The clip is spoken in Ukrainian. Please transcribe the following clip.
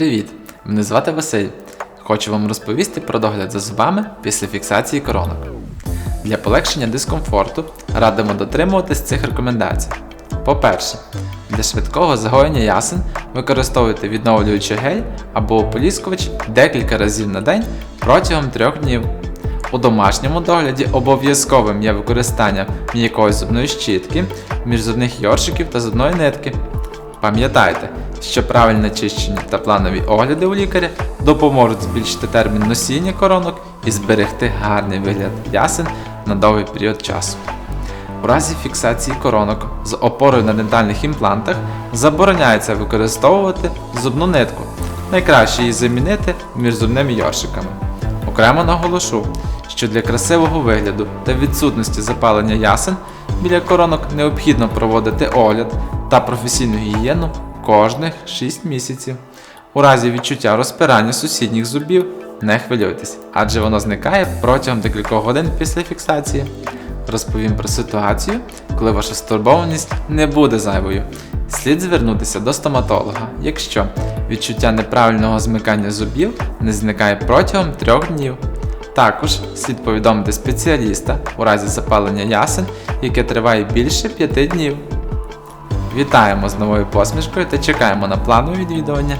Привіт! Мене звати Василь. Хочу вам розповісти про догляд за зубами після фіксації коронок. Для полегшення дискомфорту радимо дотримуватись цих рекомендацій. По-перше, для швидкого загоєння ясен використовуйте відновлюючий гель або ополіскувач декілька разів на день протягом 3 днів. У домашньому догляді обов'язковим є використання м'якої зубної щітки, міжзубних йоршиків та зубної нитки. Пам'ятайте, що правильне чищення та планові огляди у лікаря допоможуть збільшити термін носіння коронок і зберегти гарний вигляд ясен на довгий період часу. У разі фіксації коронок з опорою на дентальних імплантах забороняється використовувати зубну нитку. Найкраще її замінити між зубними йоршиками. Окремо наголошу, що для красивого вигляду та відсутності запалення ясен біля коронок необхідно проводити огляд та професійну гігієну кожних 6 місяців. У разі відчуття розпирання сусідніх зубів не хвилюйтесь, адже воно зникає протягом декількох годин після фіксації. Розповім про ситуацію, коли ваша стурбованість не буде зайвою. Слід звернутися до стоматолога, якщо відчуття неправильного змикання зубів не зникає протягом трьох днів. Також слід повідомити спеціаліста у разі запалення ясен, яке триває більше 5 днів. Вітаємо з новою посмішкою та чекаємо на планові відвідування.